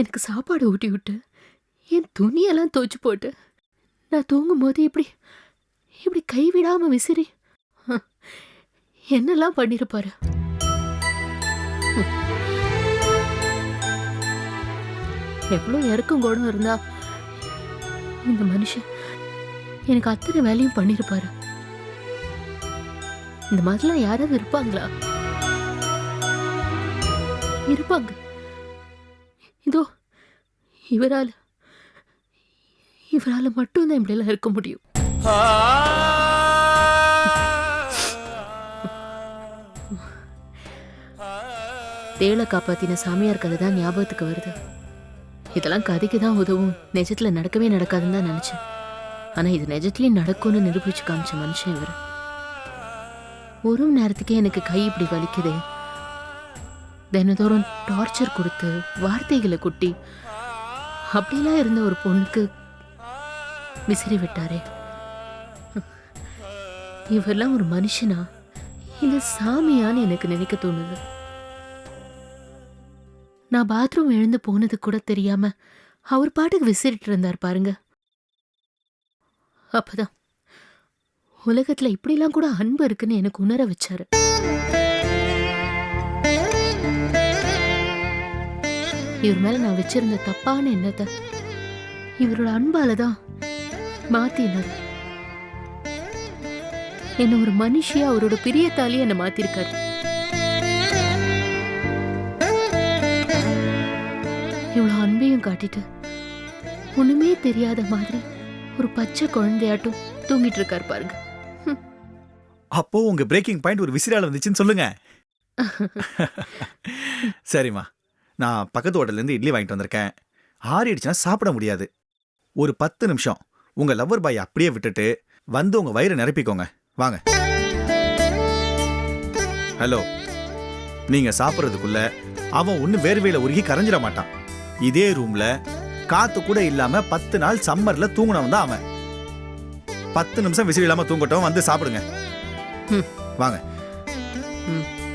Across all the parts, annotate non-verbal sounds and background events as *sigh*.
எனக்கு சாப்பாடு ஊட்டி விட்டு என் துணியெல்லாம் துவச்சி போட்டு நான் தூங்கும் போது இப்படி இப்படி கைவிடாம விசிறி என்னெல்லாம் பண்ணிருப்பாரு? எவ்வளோ இறக்கும் குணம் இருந்தா இந்த மனுஷன் எனக்கு அத்தனை வேலையும் பண்ணிருப்பாரு. இந்த மாதிரிலாம் யாராவது இருப்பாங்களா? இருப்பாங்க. இதோ இவரால இவரால மட்டும்தான் இப்படியெல்லாம் இருக்க முடியும். தேளை காப்பாத்தின சாமியார் கதை தான் ஞாபகத்துக்கு வருது. இதெல்லாம் கதைக்கு தான் உதவும். நிஜத்துல நடக்கவே நடக்காதுன்னு தான் நினைச்சேன். ஆனா இது நிஜத்துலயும் நடக்கும்னு நிரூபிச்சு காமிச்ச மனுஷன் இவர். ஒரு மணி நேரத்துக்கே எனக்கு கை இப்படி வலிக்குதே. தினந்தோறும் டார்ச்சர் கொடுத்து வார்த்தைகளை குட்டி அப்படிலாம் இருந்த ஒரு பொண்ணுக்கு விசிறி விட்டாரே. இவரெல்லாம் ஒரு மனுஷனா? இல்ல சாமியான்னு எனக்கு நினைக்க தோணுது. நான் பாத்ரூம் எழுந்து போனது கூட தெரியாம அவர் பாட்டுக்கு விசிறிட்டு இருந்தார் பாருங்க. அப்பதான் உலகத்துல இப்படிலாம் கூட அன்பு இருக்குன்னு எனக்கு உணர வச்சாரு. இவர் மேல நான் வச்சிருந்த தப்பான எண்ணத்தை இவரோட அன்பால தான் மாத்தினார். என்ன ஒரு மனுஷியா அவரோட பிரியத்தாலே என்ன மாத்திருக்காரு. இவ்வளவு அன்பையும் காட்டிட்டு ஒண்ணுமே தெரியாத மாதிரி ஒரு பச்சை குழந்தையாட்டும் தூங்கிட்டு இருக்காரு பாருங்க. அப்போ உங்க பிரேக்கிங் பாயிண்ட் ஒரு விசிறால வந்துச்சுன்னு சொல்லுங்க. *laughs* சரிம்மா. நான் பக்கத்து ஹோட்டல்ல இருந்து இட்லி வாங்கிட்டு வந்திருக்கேன். ஆறிடுச்சுன்னா சாப்பிட முடியாது. ஒரு பத்து நிமிஷம். உங்க லவ்வர் பாய் அப்படியே விட்டுட்டு வந்து உங்க வயிறை நிரப்பிக்கோங்க. வாங்க. ஹலோ. நீங்க சாப்பிட்றதுக்குள்ள அவன் ஒன்னும் வேர்வையில உருகி கரைஞ்சிட மாட்டான். இதே ரூம்ல காத்து கூட இல்லாம பத்து நாள் சம்மர்ல தூங்குனவன் தான் அவன். பத்து நிமிஷம் விசிறி இல்லாம தூங்கட்டும் வந்து சாப்பிடுங்க. வாங்க.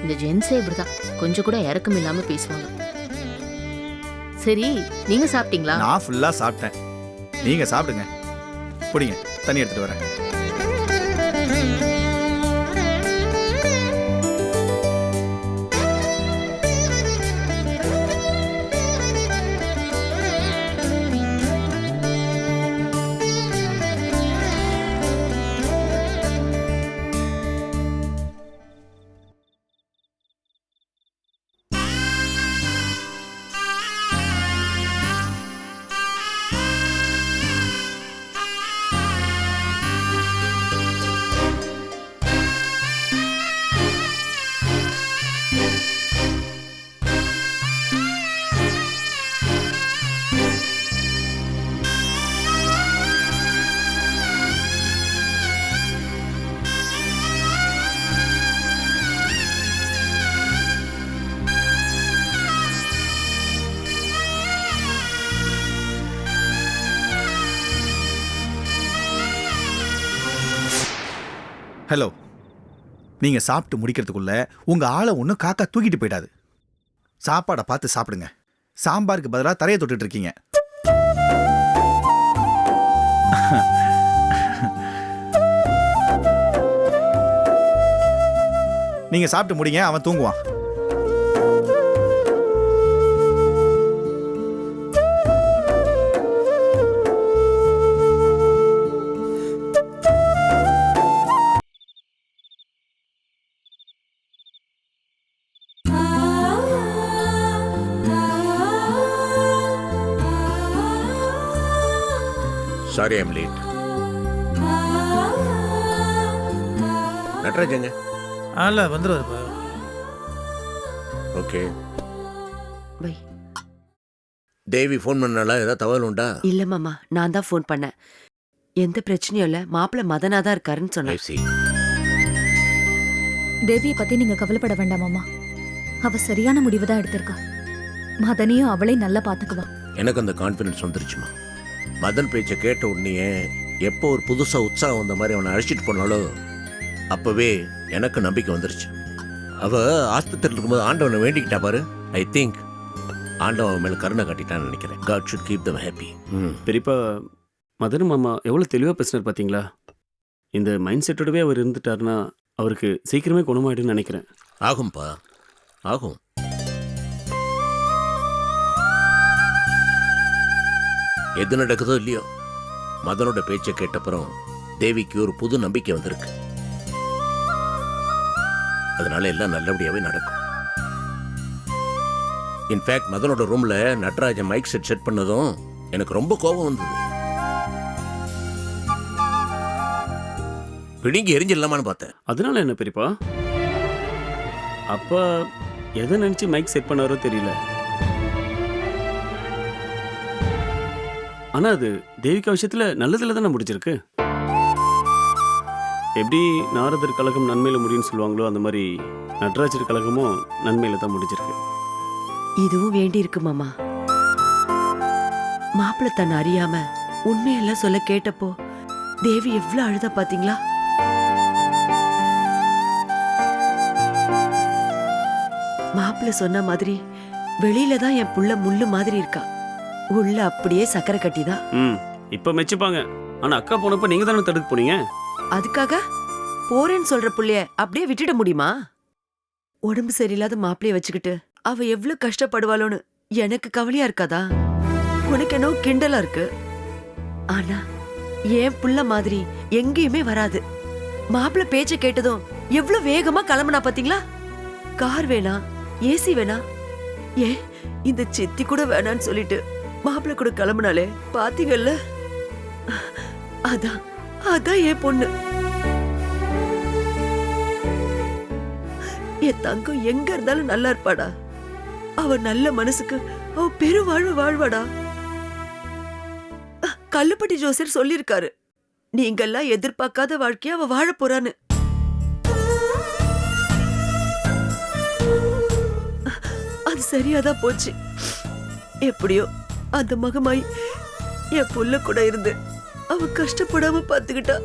இந்த ஜென்ஸே இப்படிதான். கொஞ்சம் கூட இறக்கம் இல்லாம பேசுவாங்க. சரி நீங்க சாப்பிட்டீங்களா? நான் ஃபுல்லா சாப்பிட்டேன். நீங்க சாப்பிடுங்க. புடிங்க தண்ணி எடுத்துட்டு வரேன். ஹலோ நீங்கள் சாப்பிட்டு முடிக்கிறதுக்குள்ள உங்கள் ஆளை ஒன்றும் காக்கா தூக்கிட்டு போயிடாது. சாப்பாடை பார்த்து சாப்பிடுங்க. சாம்பாருக்கு பதிலாக தரையை தொட்டுட்டு இருக்கீங்க. நீங்கள் சாப்பிட்டு முடிங்க அவன் தூங்குவான். சாரி ஐம் லேட் நட்ராஜங்க அல்ல வந்துடுவாருப்பா ஓகே வை தேவி ஃபோன் பண்ணாலா ஏதாவது தகவல் உண்டா? இல்ல மாமா. நான் தான் ஃபோன் பண்ணேன். எந்த பிரச்சனையும் இல்ல. மாப்பிள்ள மதனா தான் இருக்காருன்னு சொன்னேன் see. தேவியை பத்தி நீங்க கவலைப்பட வேண்டாம் மாமா. அவ சரியான முடிவு தான் எடுத்திருக்கா. மதனையும் அவளை நல்லா பாத்துக்குவா. எனக்கு அந்த கான்ஃபிடன்ஸ் வந்துருச்சுமா? மதன் பேச்சை கேட்ட உடனேயே எப்போ ஒரு புதுசா உற்சாகம் வந்த மாதிரி அவனை அழைச்சிட்டு போனாலோ அப்பவே எனக்கு நம்பிக்கை வந்துருச்சு. அவ ஆஸ்பத்திரியில் இருக்கும்போது ஆண்டவனை வேண்டிக்கிட்டா பாரு. ஐ திங்க் ஆண்டவன் மேல கருணை காட்டிட்டான்னு நினைக்கிறேன். God should keep them happy ம். பெரியப்பா மதன் மாமா எவ்வளோ தெளிவாக பேசினார் பார்த்தீங்களா இந்த மைண்ட் செட்டோடவே அவர் இருந்துட்டாருன்னா அவருக்கு சீக்கிரமே குணமாயிடுன்னு நினைக்கிறேன். ஆகும்பா ஆகும். எது நடக்குதோ இல்லையோ? மதனோட பேச்சை கேட்டப்புறம் தேவிக்கு ஒரு புது நம்பிக்கை வந்திருக்கு. அதனால எல்லாம் நல்லபடியாவே நடக்கும். இன்ஃபேக்ட் மதனோட ரூம்ல நட்ராஜன் மைக் செட் செட் பண்ணதும் எனக்கு ரொம்ப கோபம் வந்தது. பிடுங்கி எரிஞ்சிடலாமான்னு பார்த்தேன். அதனால என்ன பெரியப்பா? அப்பா எதை நினச்சி மைக் செட் பண்ணாரோ தெரியல. ஆனால் அது தேவிகா விஷயத்தில் நல்லதில் தானே முடிஞ்சிருக்கு? எப்படி நாரதர் கழகம் நன்மையில் முடியும்னு சொல்லுவாங்களோ அந்த மாதிரி நடராஜர் கழகமும் நன்மையில் தான் முடிஞ்சிருக்கு. இதுவும் வேண்டி இருக்கு மாமா. மாப்பிள்ள தன்னை அறியாம உண்மையெல்லாம் சொல்ல கேட்டப்போ தேவி எவ்வளவு அழுதா பாத்தீங்களா? மாப்பிள்ளை சொன்ன மாதிரி வெளியில தான் என் புள்ள முள்ளு மாதிரி இருக்கா? உள்ள அப்படியே சக்கரை கட்டிதான். ம் இப்போ மெச்சுப்பாங்க. ஆனால் அக்கா போனப்போ நீங்கள் தானே தடுக்க போனீங்க? அதுக்காக போறேன்னு சொல்ற புள்ளைய அப்படியே விட்டுட முடியுமா? உடம்பு சரியில்லாத மாப்பிளைய வச்சுக்கிட்டு அவ எவ்வளவு கஷ்டப்படுவாளோன்னு எனக்கு கவலையா இருக்காதா? உனக்கு என்ன கிண்டலா இருக்கு. ஆனா என் புள்ள மாதிரி எங்கேயுமே வராது. மாப்பிள்ளை பேச்ச கேட்டதும் எவ்வளவு வேகமா கிளம்புனா பாத்தீங்களா? கார் வேணா ஏசி வேணா ஏ இந்த சித்தி கூட வேணான்னு சொல்லிட்டு மாப்பிள்ள கூட கிளம்புனாலே பாத்தீங்கல்ல? அதான் அதான் என் பொண்ணு. என் தங்கம் எங்க இருந்தாலும் நல்லா இருப்பாடா. அவ நல்ல மனசுக்கு அவ பெரு வாழ்வு வாழ்வாடா. கல்லுப்பட்டி ஜோசியர் சொல்லியிருக்காரு. நீங்கெல்லாம் எதிர்பார்க்காத வாழ்க்கைய அவ வாழ போறான்னு. அது சரியாதான் போச்சு. எப்படியோ அந்த மகமாய் என் புள்ள கூட இருந்து அவ கஷ்டப்படாம பாத்துக்கிட்டா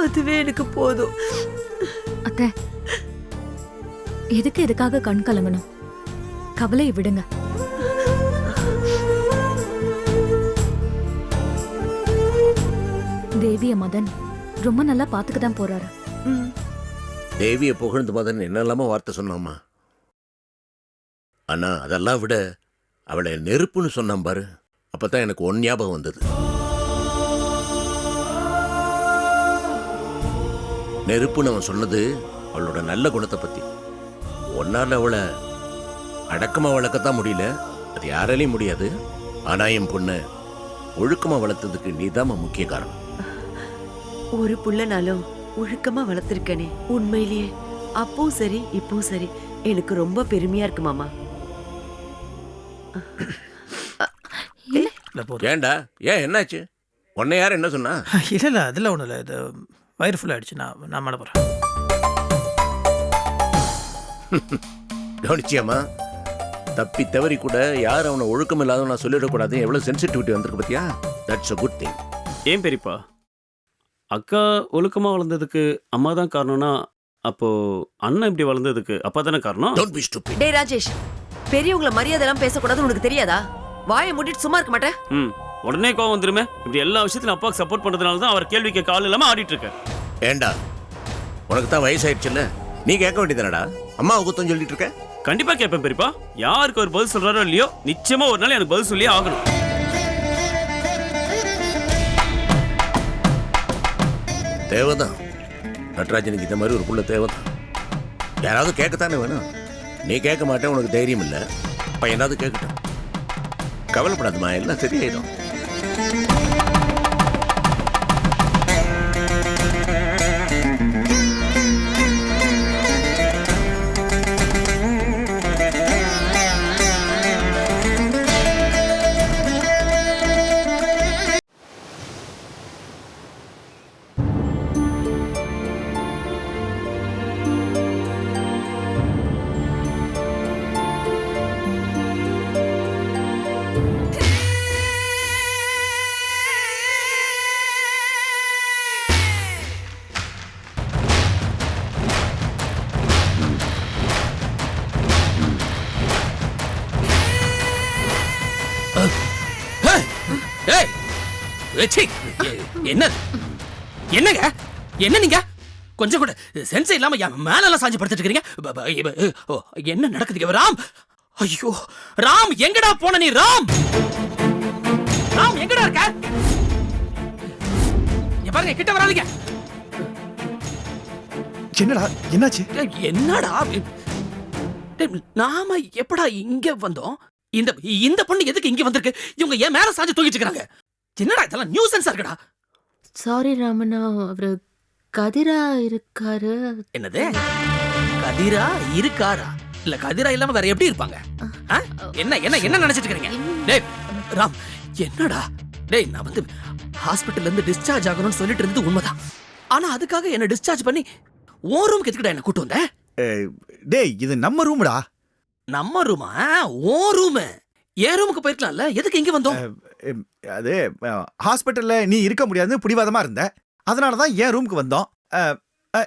அதுவே எனக்கு போதும். அத்தை எதுக்கு இதுக்காக கண் கலங்கணும்? கவலையை விடுங்க. தேவிய மதன் ரொம்ப நல்லா பாத்துக்க தான் போறாரு. ம். தேவியை புகழ்ந்து மதன் என்னெல்லாமோ வார்த்தை சொன்னாமா ஆனா அதெல்லாம் விட அவளை நெருப்புன்னு சொன்னான் பாரு. அப்போ தான் எனக்கு ஒன் ஞாபகம் வந்தது. நெருப்புன்னு அவன் சொன்னது அவளோட நல்ல குணத்தை பற்றி ஒன்னால் அவளை அடக்கமாக வளர்க்கத்தான் முடியல. அது யாராலையும் முடியாது. ஆனால் என் பொண்ணு ஒழுக்கமாக வளர்த்ததுக்கு நீதாம்மா முக்கிய காரணம். ஒரு புள்ளனாலும் ஒழுக்கமாக வளர்த்துருக்கனே. உண்மையிலேயே அப்பவும் சரி இப்பவும் சரி. எனக்கு ரொம்ப பெருமையாக இருக்கு மாமா. இல்லை போதும். ஏன்டா? ஏன் என்னாச்சு? உன்னை யார் என்ன சொன்னா? இல்லை இல்லை அதெல்லாம் ஒன்றும் இல்லை. இது வயிறு ஃபுல் ஆயிடுச்சு. நான் நான் மேலே போகிறேன் கவனிச்சியாமா தப்பி தவறி கூட யார் அவனை ஒழுக்கம் இல்லாத நான் சொல்லிடக்கூடாது. எவ்வளவு சென்சிட்டிவிட்டி வந்திருக்கு பாத்தியா? தட்ஸ் அ குட் திங் ஏன் பெரியப்பா? அக்கா ஒழுக்கமாக வளர்ந்ததுக்கு அம்மா தான் காரணம்னா அப்போ அண்ணன் இப்படி வளர்ந்ததுக்கு அப்பா தானே காரணம்? டோன்ட் பி ஸ்டூபிட் டேய் ராஜேஷ் பெரியவங்கள மரியாதை எல்லாம் பேசக்கூடாதுன்னு உனக்கு தெரியாதா? வாயை மூடிட்டு சும்மா இருக்க மாட்டேன். ம் உடனே கோவம் வந்துருமே. இப்படி எல்லா விஷயத்திலும் அப்பாவுக்கு சப்போர்ட் பண்ணுறதுனால தான் அவர் கேள்வி கேட்க ஆள் இல்லாமல் ஆடிட்டு இருக்காரு. ஏண்டா? உனக்கு தான் வயசாயிடுச்சுல்ல நீ கேட்க வேண்டியதானடா அம்மா குத்தம் சொல்லிட்டு இருக்க? கண்டிப்பா கேட்பேன் பெரியப்பா. யாருக்கு ஒரு பதில் சொல்றாரோ இல்லையோ நிச்சயமா ஒரு நாள் எனக்கு பதில் சொல்லியே ஆகணும். தேவைதான். நடராஜனுக்கு இந்த மாதிரி ஒரு புள்ள தேவைதான். யாராவது கேட்கத்தானே வேணும். நீ கேட்க மாட்டேன் உனக்கு தைரியம் இல்லை. பையனாவது கேட்கட்டும். கவலைப்படாதம்மா எல்லாம் சரியாயிடும். ஏய் ஏய், சீ. எ- என்ன? என்னங்க? என்ன நீங்க? கொஞ்சம் கூட சென்ஸ் இல்லாம என் மேல எல்லாம் சாஞ்சு படுத்துட்டு இருக்கீங்க என்ன நடக்குது? ராம்? ஐயோ ராம் எங்கடா போன நீ ராம்? ராம் எங்கடா இருக்க? பாருங்க கிட்ட வராதீங்க. என்னடா என்னாச்சு? என்னடா நாம எப்படா இங்க வந்தோம்? இந்த இந்த பொண்ணு எதுக்கு இங்க வந்திருக்கு? இவங்க ஏன் மேல சாஞ்சு தூக்கிட்டு இருக்காங்க என்னடா இதெல்லாம் நியூசன்ஸா இருக்குடா? சாரி ராமண்ணா அவரு கதிரா இருக்காரு. என்னது? கதிரா இருக்காரா? இல்ல கதிரா இல்லாம வேற எப்படி இருப்பாங்க? ஆ? என்ன என்ன என்ன நினைச்சிட்டு இருக்கீங்க டேய் ராம் என்னடா? டேய் நான் வந்து ஹாஸ்பிட்டல்ல இருந்து டிஸ்சார்ஜ் ஆகணும்னு சொல்லிட்டு இருந்தது உண்மைதான். ஆனா அதுக்காக என்ன டிஸ்சார்ஜ் பண்ணி ஓ ரூமுக்கு எதுக்குடா என்ன கூட்டு வந்த? அஹ், டேய் இது நம்ம ரூம்டா நம்ம ரூமா ஓ ரூமு என் ரூமுக்கு போயிருக்கலாம்ல? எதுக்கு இங்க வந்தோம்? அது ஹாஸ்பிட்டல்ல நீ இருக்க முடியாதுன்னு பிடிவாதமா இருந்த. அதனால தான் என் ரூமுக்கு வந்தோம்.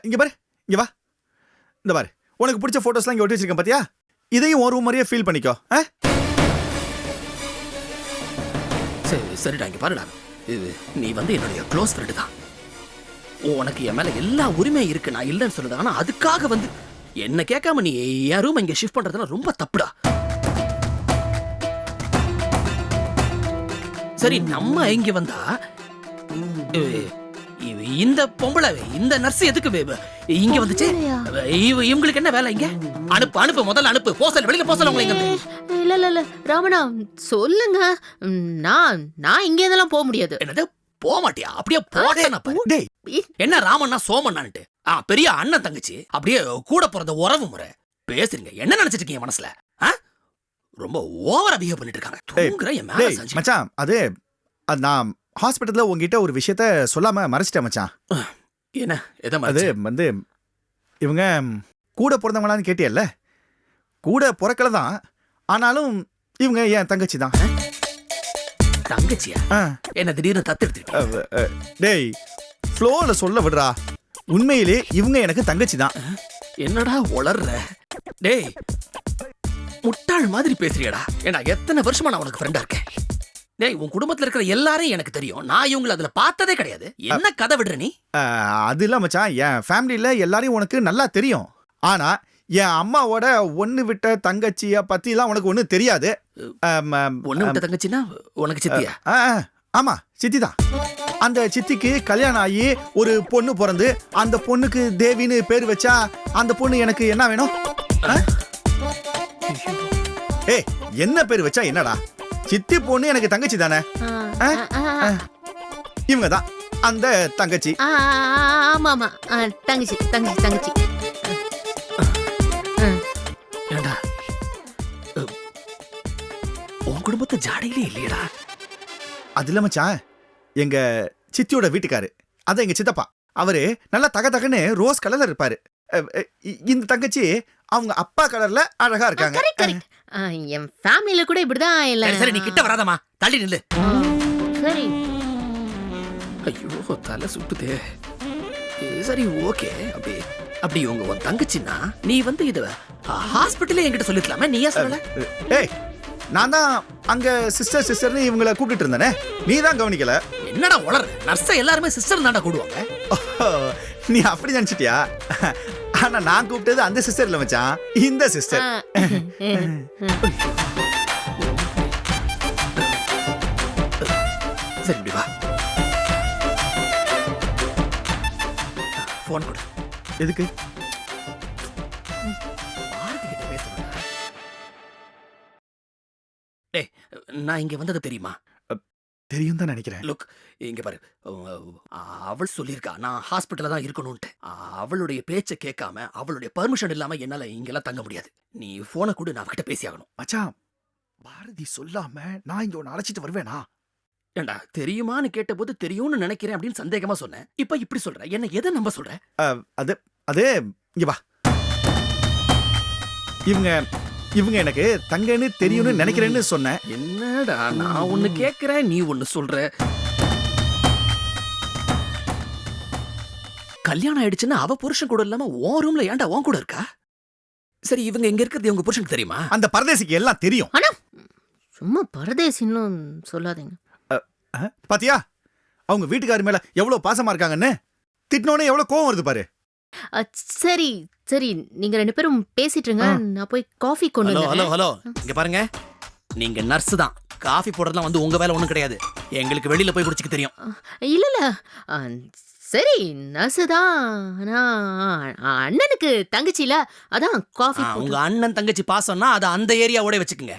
இங்க பாரு இங்க வா. இந்த பாரு உனக்கு பிடிச்ச போட்டோஸ்லாம் இங்க ஒட்டி வச்சிருக்கேன் பாத்தியா? இதையும் ஒரு ரூம் மாதிரியே ஃபீல் பண்ணிக்கோ. ஆ? சரி சரிடா இங்க பாருடா. இது நீ வந்து என்னுடைய க்ளோஸ் ஃப்ரெண்டு தான். உனக்கு என் மேல எல்லா உரிமையும் இருக்கு. நான் இல்லைன்னு சொல்லுது. ஆனா அதுக்காக வந்து என்ன கேட்காம நீ என் ரூம் இங்க ஷிஃப்ட் பண்றதுலாம் ரொம்ப தப்புடா. சரி நம்ம இங்க வந்தா? இந்த பொம்பளை இந்த நர்ஸ் எதுக்கு இங்க வந்துச்சு? இவ- இவங்களுக்கு என்ன வேலை இங்க? அனுப்பு அனுப்பு முதல்ல அனுப்பு. போசல் வெளியில போசல் உங்களை. இல்ல இல்ல இல்ல. ராமண்ணா சொல்லுங்க. நான் நான் இங்க இதெல்லாம் போக முடியாது. என்னது? போக மாட்டியா? அப்படியே போட்டேன் என்ன ராமண்ணா சோமண்ணான்ட்டு? ஆ பெரிய அண்ணன் தங்கச்சி. அப்படியே கூட பிறந்த உறவு முறை. பேசுறீங்க. என்ன நினைச்சிட்டு இருக்கீங்க மனசுல? ரொம்ப ஓவரா பிஹேவ் பண்ணிட்டு இருக்காங்க. தூங்குற என் மேல டேய் சாஞ்சு மச்சான் அது அது நான் ஹாஸ்பிட்டல்ல உங்ககிட்ட ஒரு விஷயத்த சொல்லாம மறைச்சிட்டேன் மச்சான். என்ன? எதை அது வந்து இவங்க கூட பிறந்தவங்களான்னு கேட்டியல்ல? கூட பிறக்கல தான். ஆனாலும் இவங்க என் தங்கச்சி தான். தங்கச்சியா. என்ன திடீர்னு தத்து அஹ், டேய் ஃப்ளோல சொல்ல விடுறா. உண்மையிலே இவங்க எனக்கு தங்கச்சி தான். என்னடா உளர்ற? டேய் முட்டாள் மாதிரி பேசுறியடா. ஏன்னா எத்தனை வருஷமா நான் உனக்கு ஃப்ரெண்டா இருக்கேன்? டேய் உன் குடும்பத்துல இருக்கிற எல்லாரையும் எனக்கு தெரியும். நான் இவங்களை அதுல பார்த்ததே கிடையாது. என்ன கதை விடுற நீ? அஹ், அது இல்ல மச்சான். என் ஃபேமிலியில எல்லாரையும் உனக்கு நல்லா தெரியும். ஆனா என் அம்மாவோட ஒண்ணு விட்ட தங்கச்சிய பத்திலாம் உனக்கு ஒன்றும் தெரியாது. ஒண்ணு விட்ட தங்கச்சின்னா உனக்கு சித்தியா? ஆ, ஆ, ஆமா சித்தி தான். அந்த சித்திக்கு கல்யாணம் ஆகி ஒரு பொண்ணு பிறந்து அந்த பொண்ணுக்கு தேவின்னு பேர் வச்சா அந்த பொண்ணு எனக்கு என்ன வேணும்? ஏய் என்ன பேர் வச்சா என்னடா? சித்தி பொண்ணு எனக்கு தங்கச்சி தானே. இவங்க தான் அந்த தங்கச்சி. ஆ, ஆமா ஆமா. தங்கச்சி தங்கச்சி தங்கச்சி. ஏண்டா? உன் குடும்பத்து ஜாடையிலே இல்லையடா. அது இல்ல மச்சான். எங்க சித்தியோட வீட்டுக்காரு. அதான் எங்க சித்தப்பா. அவரு நல்லா தக தகன்னு ரோஸ் கலர்ல இருப்பாரு. இந்த தங்கச்சி அவங்க அப்பா கலர்ல அழகா இருக்காங்க. கரெக்ட் கரெக்ட் என் ஃபேமிலில கூட இப்படிதான் இல்ல சரி, சரி நீ கிட்ட வராதம்மா. தள்ளி நில்லு. சரி. ஐயோ தலை சுட்டுதே. சரி ஓகே. அப்படி அப்படி உங்க உன் தங்கச்சின்னா நீ வந்து இத ஹாஸ்பிட்டல்ல என்கிட்ட சொல்லிருக்கலாமே. நீ ஏன் சொல்லல ஏய் நான் தான் அங்க சிஸ்டர் சிஸ்டர்னு இவங்கள கூப்பிட்டு இருந்தேனே. நீ தான் கவனிக்கல? என்னடா உளற? நர்ஸ எல்லாருமே சிஸ்டர் தாண்டா கூடுவாங்க. ஓஹோ, நீ அப்படி நினைச்சிட்டியா? ஆனா நான் கூப்பிட்டது அந்த சிஸ்டர் இல்ல மச்சான். இந்த சிஸ்டர் சரி இப்படி வா. போன் கொடு. எதுக்கு? நான் இங்க வந்தது தெரியுமா? தெரியும் தான் நினைக்கிறேன். லுக் இங்க பாரு. அவள் சொல்லியிருக்கா நான் ஹாஸ்பிட்டல்ல தான் இருக்கணும்ட்டு அவளுடைய பேச்சை கேட்காம அவளுடைய பெர்மிஷன் இல்லாம என்னால இங்கெல்லாம் தங்க முடியாது. நீ போனை கூட நான் அவகிட்ட பேசி ஆகணும். மச்சான் பாரதி சொல்லாம நான் இங்க உன்னை அழைச்சிட்டு வருவேனா? ஏண்டா தெரியுமான்னு கேட்டபோது தெரியும்னு நினைக்கிறேன் அப்படின்னு சந்தேகமா சொன்னேன் இப்ப இப்படி சொல்ற? என்ன எதை நம்ப சொல்ற? அது அது இங்க வா. இவங்க இவங்க எனக்கு தங்கன்னு தெரியும்னு நினைக்கிறேன்னு சொன்னேன். என்னடா நான் ஒண்ணு கேக்குறேன் நீ ஒண்ணு சொல்ற. கல்யாணம் ஆயிடுச்சுன்னா அவ புருஷன் கூட இல்லாம உன் ரூம்ல ஏன்டா உன் கூட இருக்கா? சரி இவங்க எங்க இருக்கிறது உங்க புருஷனுக்கு தெரியுமா? அந்த பரதேசிக்கு எல்லாம் தெரியும். சும்மா பரதேசின்னு சொல்லாதீங்க. பாத்தியா? அவங்க வீட்டுக்காரி மேல எவ்வளவு பாசமா இருக்காங்கன்னு திட்டினோடனே எவ்வளவு கோவம் வருது பாரு. அ, சரி சரி. நீங்க ரெண்டு பேரும் பேசிட்டு இருங்க. நான் போய் காஃபி கொண்டு ஹலோ ஹலோ வந்துடுறேன். ஹலோ. இங்க பாருங்க. நீங்க நர்ஸ் தான். காஃபி போடுறதுலாம் வந்து உங்க வேலை ஒண்ணும் கிடையாது. எங்களுக்கு வெளியில போய் குடிச்சுக்க தெரியும். இல்ல இல்ல. அ, சரி நர்ஸு தான். ஆனா அ, அண்ணனுக்கு தங்கச்சில அதான் காஃபி போட்டு- உங்க அண்ணன் தங்கச்சி பாசம்னா அதை அந்த ஏரியாவோட வச்சுக்கோங்க.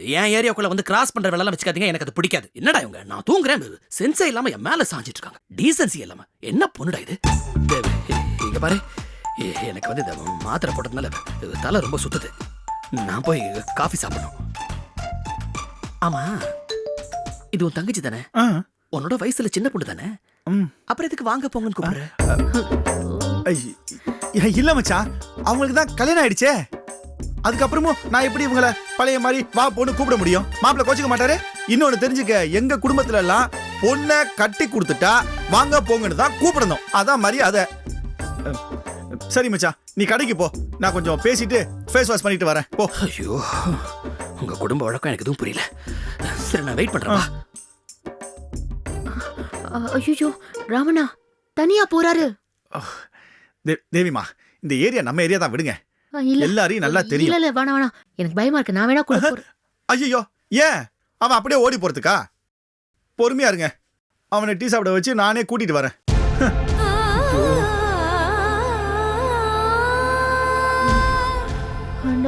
என் ஏரியாக்குள்ள வந்து கிராஸ் பண்ற வேலை வச்சுக்காதீங்க. எனக்கு அது பிடிக்காது. என்னடா இவங்க? நான் தூங்குறேன். சென்சே இல்லாம என் மேல சாஞ்சிட்டு இருக்காங்க. டீசன்சி இல்லாம. என்ன பொண்ணுடா இது? இங்க பாரு. எனக்கு வந்து இந்த மாத்திரை போட்டதுனால தலை ரொம்ப சுத்துது. நான் போய் காஃபி சாப்பிடணும். ஆமா இது உன் தங்கச்சி தானே? உன்னோட வயசுல சின்ன பொண்ணு தானே. அப்புறம் இதுக்கு வாங்க போங்கன்னு கூப்பிடுற? ஐ- ஐ- இல்ல மச்சான். அவங்களுக்கு தான் கல்யாணம் ஆயிடுச்சே. அதுக்கப்புறமும் நான் எப்படி இவங்கள பழைய மாதிரி வா பொண்ணு கூப்பிட முடியும்? மாப்பிள்ள கோச்சிக்க மாட்டாரு? இன்னொன்னு தெரிஞ்சுக்க எங்க குடும்பத்துல எல்லாம் பொண்ணை கட்டி கொடுத்துட்டா வாங்க போங்கன்னு தான் கூப்பிடணும். அதான் மரியாதை. சரி மச்சான். நீ கடைக்கு போ. நான் கொஞ்சம் பேசிட்டு ஃபேஸ் வாஷ் பண்ணிட்டு வரேன். போ. ஐயோ உங்க குடும்ப வழக்கம் எனக்கு எதுவும் புரியல. சரி நான் வெயிட் பண்றேன். ஐயோ ராமண்ணா தனியா போறாரு. தேவிமா இந்த ஏரியா நம்ம ஏரியா தான் விடுங்க. எல்லாரையும் நல்லா தெரியும். இல்ல இல்ல வேணாம் வேணாம். எனக்கு பயமா இருக்கு. நான் வேணா கூட ஐயோ ஏன்? அவன் அப்படியே ஓடி போறதுக்கா? பொறுமையா இருங்க. அவனை டீ சாப்பிட வச்சு நானே கூட்டிட்டு வரேன்.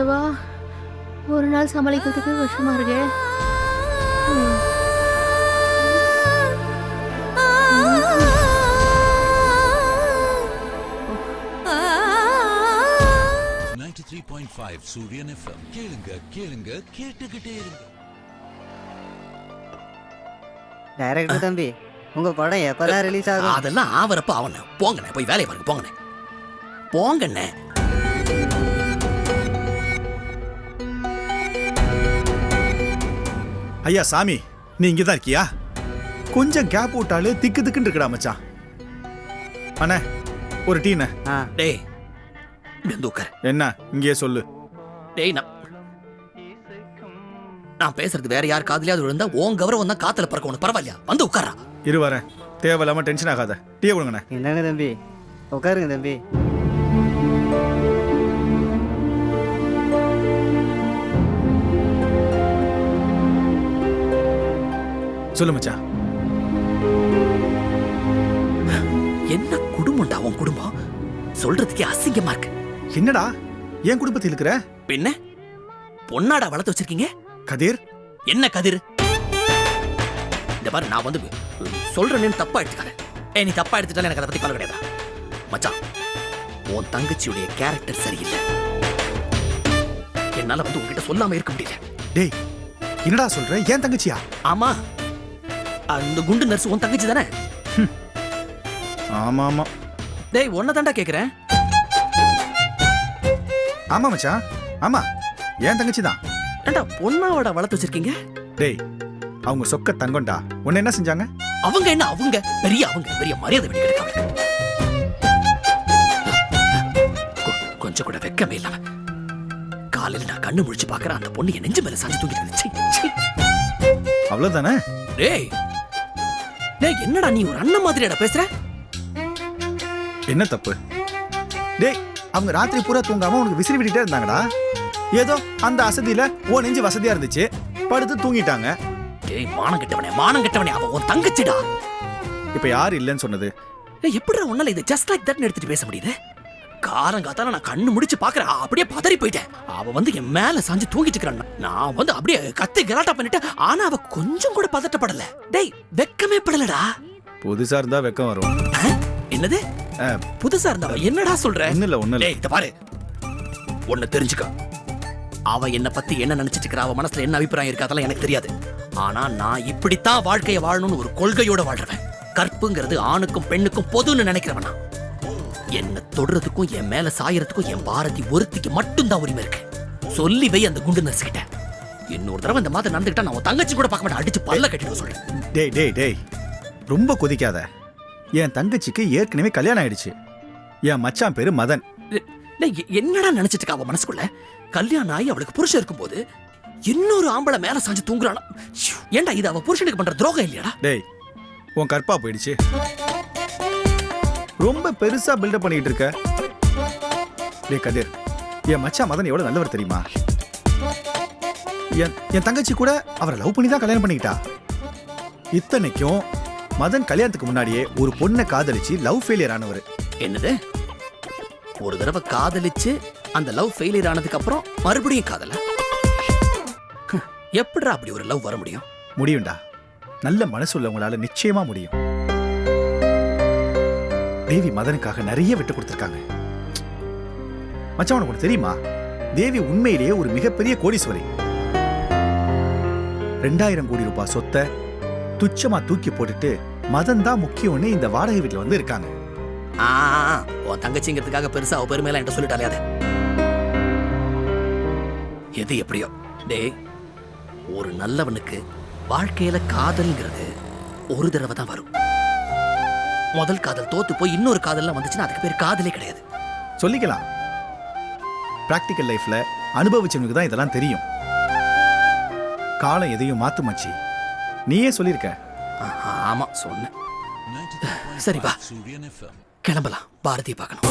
ஆண்டவா ஒரு நாள் சமாளிக்கிறதுக்கு விஷமா இருக்கே. Three point five Suryan FM. கேளுங்க கேளுங்க கேட்டுக்கிட்டே இருங்க. டைரக்டர் தம்பி உங்க படம் எப்பதான் ரிலீஸ் ஆகும்? அதெல்லாம் ஆவரப்ப அவன போங்கண்ணே போய் வேலையை பாருங்க போங்கண்ணே. போங்கண்ணே. ஐயா சாமி நீ இங்க தான் இருக்கியா? கொஞ்சம் கேப் விட்டாலே திக்கு திக்குன்னு இருக்கடா மச்சான். அண்ணே ஒரு டீண்ணே ஆ. டேய் வந்து உட்காரு. என்ன? இங்கேயே சொல்லு. டேய் நான் நான் பேசுறது வேற யார் காதுலயாவது விழுந்தா உன் கௌரவம் தான் காத்துல பறக்க உனக்கு. பரவாயில்லையா? வந்து உட்காரா இரு வரேன். தேவையில்லாம டென்ஷன் ஆகாத. டீ கொடுங்கண்ணே. என்னங்க தம்பி? உட்காருங்க தம்பி. சொல்லு மச்சான் என்ன குடும்பம்டா உன் குடும்பம்? சொல்றதுக்கே அசிங்கமா இருக்கு. என்னடா? என் குடும்பத்தில் இருக்கிற? பின்ன பொண்ணாடா வளர்த்து வச்சிருக்கீங்க? கதிர். என்ன கதிர்? இந்த பாரு நான் வந்து சொல்றேன்னு தப்பா எடுத்துக்காத. ஏய் நீ தப்பா எடுத்துட்டாலும் எனக்கு அதை பத்தி கவலை கிடையாதா மச்சான் உன் தங்கச்சியுடைய கேரக்டர் சரியில்லை. என்னால வந்து உன்கிட்ட சொல்லாம இருக்க முடியல. டேய் என்னடா சொல்ற? ஏன் தங்கச்சியா? ஆமா. அந்த குண்டு நர்ஸ் உன் தங்கச்சி தானே? ஆமா ஆமா டேய் உன்னை தாண்டா கேக்குறேன். ஆமா மச்சான் ஆமா. ஏன் தங்கச்சி தான். ஏண்டா பொண்ணாவோட வளர்த்து வச்சிருக்கீங்க? டேய் அவங்க சொக்க தங்கம்டா. உன்னை என்ன செஞ்சாங்க? அவங்க என்ன அவங்க? பெரிய அவங்க பெரிய மரியாதை வெடி கிடைக்காம. கொஞ்சம் கூட வெக்கமே இல்லாம. காலையில நான் கண்ணு முழிச்சு பாக்குறேன் அந்த பொண்ணு என் நெஞ்சு மேல சாஞ்சு தூங்கிட்டு. அவ்வளவுதானே? டேய் டேய் என்னடா நீ ஒரு அண்ணன் மாதிரியாடா பேசுற? என்ன தப்பு? டேய் அவங்க ராத்திரி பூரா தூங்காம உனக்கு விசிறி விட்டுட்டே இருந்தாங்கடா. ஏதோ அந்த அசதியில ஓ நெஞ்சு வசதியா இருந்துச்சு. படுத்து தூங்கிட்டாங்க. டேய் மானம் கெட்டவனே மானம் கெட்டவனே அவ உன் தங்கச்சிடா. இப்ப யார் இல்லைன்னு சொன்னது? டேய் எப்படிடா உன்னால இது ஜஸ்ட் லைக் தட் எடுத்துட்டு பேச முடியுது? காலங்காத்தால நான் கண்ணு முடிச்சு பாக்குறேன். அப்படியே பதறி போயிட்டேன். அவ வந்து என் மேல சாஞ்சு தூங்கிட்டு இருக்கிறான் நான் வந்து அப்படியே கத்தி கலாட்டா பண்ணிட்டேன் ஆனா அவ கொஞ்சம் கூட பதட்டப்படல. டேய் வெக்கமே படலடா. புதுசா இருந்தா வெக்கம் வரும்? என்னது? புதுசா இருந்தா என்ன சொல்ற? ஒண்ணும் இல்ல ஒண்ணும் இல்ல. இத பாரு. ஒன்னு தெரிஞ்சுக்க. அவ என்ன பத்தி என்ன நினைச்சிட்டு இருக்கா அவ மனசுல என்ன அபிப்பிராயம் இருக்கு? அதெல்லாம் எனக்கு தெரியாது. ஆனா நான் இப்படித்தான் வாழ்க்கையை வாழணும்னு ஒரு கொள்கையோட வாழ்றவன். கற்புங்கிறது ஆணுக்கும் பெண்ணுக்கும் பொதுன்னு நினைக்கிறவனா. என்ன தொடுறதுக்கும் என் மேல சாயறதுக்கும் என் பாரதி ஒருத்திக்கு மட்டும்தான் உரிமை இருக்கு. சொல்லி வை அந்த குண்டு நர்ஸ் கிட்ட இன்னொரு தடவை இந்த மாதிரி நடந்துக்கிட்டா நான் உன் தங்கச்சி கூட பார்க்க மாட்டேன். அடிச்சு பல்ல கட்டிட்டு சொல்றேன். டேய் டேய் டேய். ரொம்ப கொதிக்காத. என் தங்கச்சிக்கு ஏற்கனவே கல்யாணம் ஆயிடுச்சு. என் மச்சான் பேரு மதன். டேய், என்னடா நினைச்சிட்டு இருக்கா அவ மனசுக்குள்ள? கல்யாணம் ஆகி அவளுக்கு புருஷன் இருக்கும்போது இன்னொரு ஆம்பளை மேல சாஞ்சு தூங்குறானா? ஏன்டா இது? அவ புருஷனுக்கு பண்ற துரோகம் இல்லையாடா? டேய் உன் கற்பா போயிடுச்சு. ரொம்ப பெருசா பில்டப் பண்ணிட்டு இருக்க? கதிர் என் மச்சான் மதன் எவ்வளவு நல்லவர் தெரியுமா? என் தங்கச்சி கூட அவரை லவ் பண்ணி தான் கல்யாணம் பண்ணிக்கிட்டா. இத்தனைக்கும் மதன் கல்யாணத்துக்கு முன்னாடியே ஒரு பொண்ணை காதலிச்சு லவ் ஃபெயிலியர் ஆனவர். என்னது? ஒரு தடவை காதலிச்சு அந்த லவ் ஃபெயிலியர் ஆனதுக்கு அப்புறம் மறுபடியும் காதல? எப்படிடா அப்படி ஒரு லவ் வர முடியும்? முடியும்டா. நல்ல மனசு உள்ளவங்களால நிச்சயமா முடியும். தேவி மதனுக்காக நிறைய விட்டு கொடுத்துருக்காங்க. மச்சான் உனக்கு தெரியுமா? தேவி உண்மையிலேயே ஒரு மிகப்பெரிய கோடீஸ்வரி. ரெண்டாயிரம் கோடி ரூபாய் சொத்தை துச்சமா தூக்கி போட்டுட்டு மதன் தான் முக்கியம்னு இந்த வாடகை வீட்டுல வந்து இருக்காங்க. ஆ. உன் தங்கச்சிங்கிறதுக்காக பெருசா அவ பெருமையெல்லாம் என்கிட்ட சொல்லிட்டாலே அதை. எது எப்படியோ. டேய் ஒரு நல்லவனுக்கு வாழ்க்கையில காதல்ங்கிறது ஒரு தடவை தான் வரும். முதல் காதல் தோத்து போய் இன்னொரு காதல்லாம் வந்துச்சுன்னா அதுக்கு பேர் காதலே கிடையாது. சொல்லிக்கலாம். பிராக்டிக்கல் லைஃப்ல அனுபவிச்சவனுக்கு தான் இதெல்லாம் தெரியும். காலம் எதையும் மாத்து மச்சி. நீயே சொல்லியிருக்க ஆமா சொன்னேன். 93.5 சரி, வா. கிளம்பலாம். பாரதியை பார்க்கணும்.